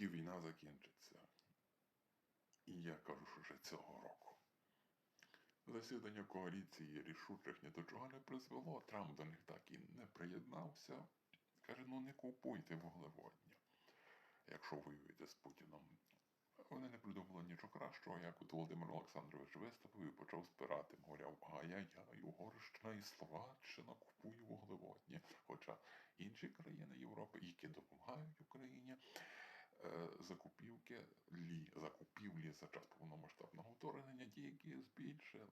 таки війна закінчиться. І я кажу, що вже цього року. Засідання коаліції рішучих ні до чого не призвело. Трамп до них так і не приєднався. Каже, ну не купуйте вуглеводня, якщо воюєте з Путіном. Вони не придумали нічого кращого, як от Володимир Олександрович виступив і почав спирати, мовляв, ай-яй-яй, Угорщина і Словаччина купує вуглеводні. Хоча інші країни Європи, які допомагають закупівки лі, закупівлі за час повномасштабного вторгнення, ті, які збільшили.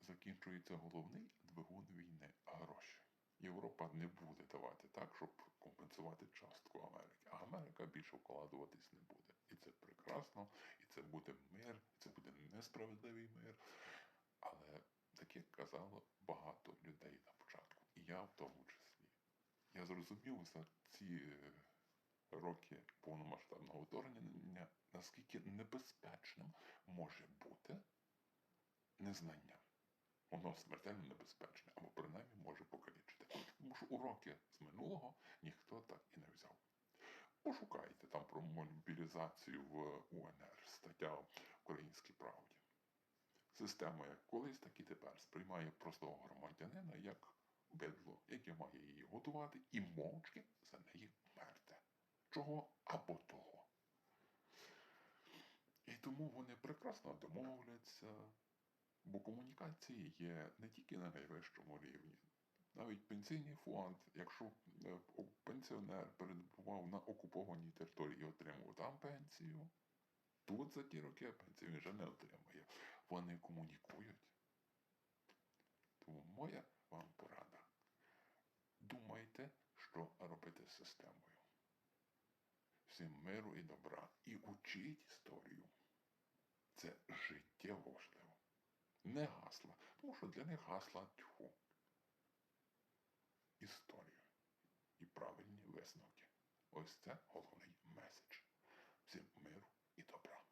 Закінчується головний двигун війни гроші. Європа не буде давати так, щоб компенсувати частку Америки. А Америка більше вкладуватись не буде. І це прекрасно, і це буде мир, і це буде несправедливий мир. Але таке казало багато людей на початку. І я в тому числі. Зрозумів за ці е, роки повномасштабного вторгнення, наскільки небезпечним може бути незнання. Воно смертельно небезпечне, або принаймні може покалічити. Тому що уроки з минулого ніхто так і не взяв. Пошукайте там про мобілізацію в УНР, стаття в Українській правді. Система як колись, так і тепер сприймає простого громадянина як бидло, яке має її готувати і мовчки за неї вмерти. Чого або того. І тому вони прекрасно домовляться, бо комунікації є не тільки на найвищому рівні. Навіть пенсійний фонд, якщо е, пенсіонер перебував на окупованій території і отримував там пенсію, тут за ті роки пенсію вже не отримує. Вони комунікують. Тому моя робити системою. Всім миру і добра. І учіть історію. Це життєво важливо. Не гасла, тому що для них гасла тьфу. Історію і правильні висновки. Ось це головний меседж. Всім миру і добра.